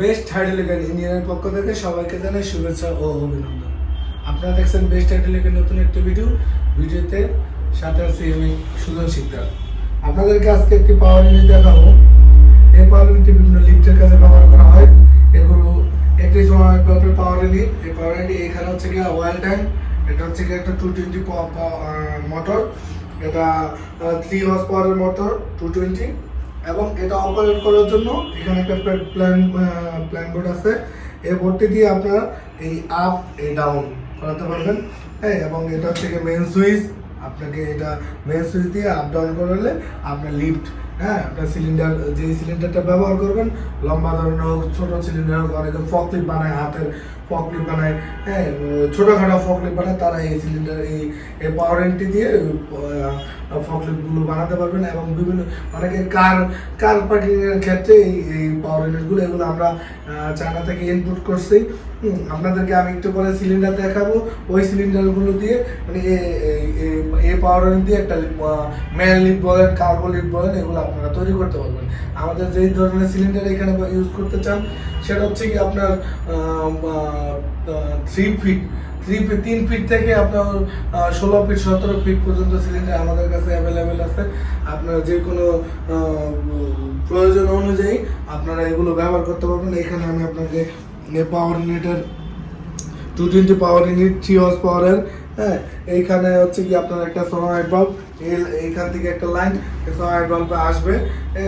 Best হাইড্রোলিক্যাল ইঞ্জিনিয়ারের পক্ষ থেকে সবাইকে জানাই শুভেচ্ছা ও অভিনন্দন। আপনারা দেখছেন বেস্ট হাইড্রোলিক্যাল নতুন একটি ভিডিও ভিডিওতে সাথে আছি আমি সুজন শিকদার আপনাদেরকে আজকে একটি পাওয়ার ইউনিট দেখাবো। এই পাওয়ার ইউনিটটি বিভিন্ন লিফটের কাছে ব্যবহার করা হয়। এগুলো একটি সময় পাওয়ার ইউনিট এই পাওয়ার ইউনিট এখানে হচ্ছে গিয়ে ওয়েল ট্যাঙ্ক এটা হচ্ছে গিয়ে একটা টু টোয়েন্টি মোটর এটা থ্রি হর্স পাওয়ারের মোটর টু টোয়েন্টি এবং এটা অপারেট করার জন্য এখানে একটা প্ল্যান প্ল্যান বোর্ড আছে। এই বোর্ডটি দিয়ে আপনারা এই আপ এই ডাউন করাতে পারবেন। হ্যাঁ এবং এটা হচ্ছে মেন সুইচ আপনাকে এটা মেন সুইচ দিয়ে আপ ডাউন করলে আপনার লিফট হ্যাঁ আপনার সিলিন্ডার যে সিলিন্ডারটা ব্যবহার করবেন, লম্বা ধরনের হোক, ছোট সিলিন্ডার হোক, অনেকে ফকলিপ বানায় হাতের ফকলিপ বানায়। হ্যাঁ ছোটোখাটো ফকলিপ বানায়, তারা এই সিলিন্ডার এই পাওয়ার এন্ট্রি দিয়ে ফকলিপগুলো বানাতে পারবেন এবং বিভিন্ন, অনেকে কার কার পার্কিং এর ক্ষেত্রে এই এই পাওয়ার ইউনিটগুলো এগুলো আমরা চায়না থেকে ইনপুট করছি। আপনাদেরকে আমি একটু পরে সিলিন্ডার দেখাবো। ওই সিলিন্ডারগুলো দিয়ে মানে এ- পাওয়ার দিয়ে একটা মেল লিপ বলেন কার্গো লিপ বলেন, এগুলো আপনারা তৈরি করতে পারবেন। আমাদের যেই ধরনের সিলিন্ডার এখানে ইউজ করতে চান, সেটা হচ্ছে কি আপনার থ্রি ফিট থ্রি ফিট তিন ফিট থেকে আপনার ষোলো ফিট সতেরো ফিট পর্যন্ত সিলিন্ডার আমাদের কাছে অ্যাভেলেবেল আছে। আপনার যে কোনো প্রয়োজন অনুযায়ী আপনারা এগুলো ব্যবহার করতে পারবেন। এখানে আমি আপনাকে পাওয়ার ইউনিটের two twenty power unit three horse পাওয়ারের হ্যাঁ এইখানে হচ্ছে কি আপনার একটা সোনার বাল্ব এইখান থেকে একটা লাইন সোনার বাল্বে আসবে।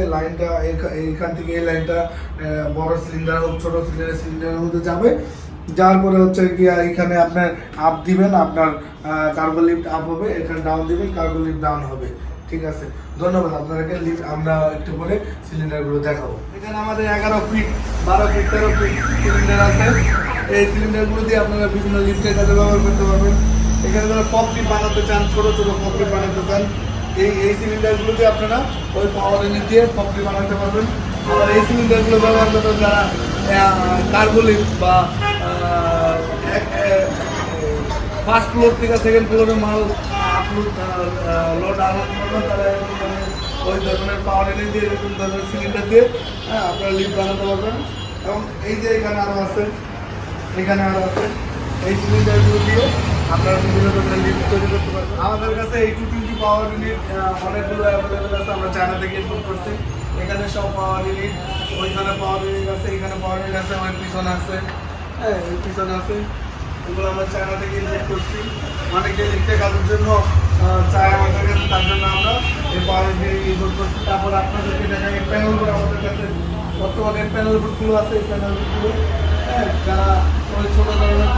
লাইনটা এইখা- এইখান থেকে এই লাইনটা বড় সিলিন্ডার হোক, ছোট সিলিন্ডার সিলিন্ডারের মধ্যে যাবে। যাওয়ার পরে হচ্ছে কি এখানে আপনার আপ দিবেন, আপনার কার্বো লিফট আপ হবে, এখানে ডাউন দিবেন কার্বো লিফট ডাউন হবে। ঠিক আছে? ধন্যবাদ আপনাদেরকে লিফট আমরা একটু পরে সিলিন্ডারগুলো দেখাবো। এখানে আমাদের এগারো ফিট বারো ফিট তেরো ফিট সিলিন্ডার আছে। এই সিলিন্ডারগুলো দিয়ে আপনারা বিভিন্ন লিফটের কাজে ব্যবহার করতে পারবেন। এখানে যারা পকলি বানাতে চান, ছোটো ছোটো পকলি বানাতে চান, এই এই সিলিন্ডারগুলো দিয়ে আপনারা ওই পাওয়ার ইউনিট দিয়ে পকলি বানাতে পারবেন। আবার এই সিলিন্ডারগুলো ব্যবহার করতে যারা কার্বোলিফ বা ফার্স্ট ফ্লোর থেকে সেকেন্ড ফ্লোরে মাল আপলোড লোড আনলোড করবেন তারা এরকম ওই ধরনের পাওয়ার এনে দিয়ে এরকম ধরনের সিলিন্ডার দিয়ে হ্যাঁ আপনারা লিফ্ট বানাতে পারবেন। এবং এই যে এখানে আরও আছে, এখানে আরও আছে, এই সিলিন্ডারগুলো দিয়ে আপনারা বিভিন্ন ধরনের লিফট তৈরি করতে পারবেন। আমাদের কাছে এই টু টোয়েন্টি পাওয়ার ইউনিট অনেকগুলো অ্যাভেলেবেল আছে, আমরা চায়না থেকে ইনপুট করছি। এখানে সব পাওয়ার ইউনিট ওইখানে পাওয়ার ইউনিট আছে, এখানে পাওয়ার ইউনিট আছে ওই পিছনে আছে। হ্যাঁ ওই পিছনে আছে। এগুলো আমরা চায়না থেকে ইনপুট করছি। অনেকে লিখতে কাজের জন্য চায় আমাদের কাছে, তার জন্য আমরা এই পাওয়ার ইউনিট ইনপুট করছি। তারপর আপনাদেরকে দেখা এই প্যানেলগুলো আমাদের কাছে। বর্তমানে প্যানেল বুটগুলো আছে এই প্যানেল বুটগুলো হ্যাঁ যারা ওই ছোটো ধরনের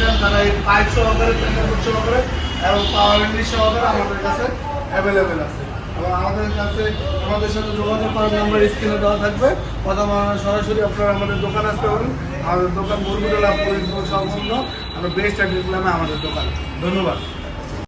চান, তারা এই পাইপ সহকারে সহকারে এবং আমাদের কাছে অ্যাভেলেবেল আমাদের কাছে, আমাদের সাথে যোগাযোগ দেওয়া থাকবে। সরাসরি আপনারা আমাদের দোকান আসতে আমাদের দোকান সম্পূর্ণ আমরা বেস্ট নামে আমাদের দোকান। ধন্যবাদ।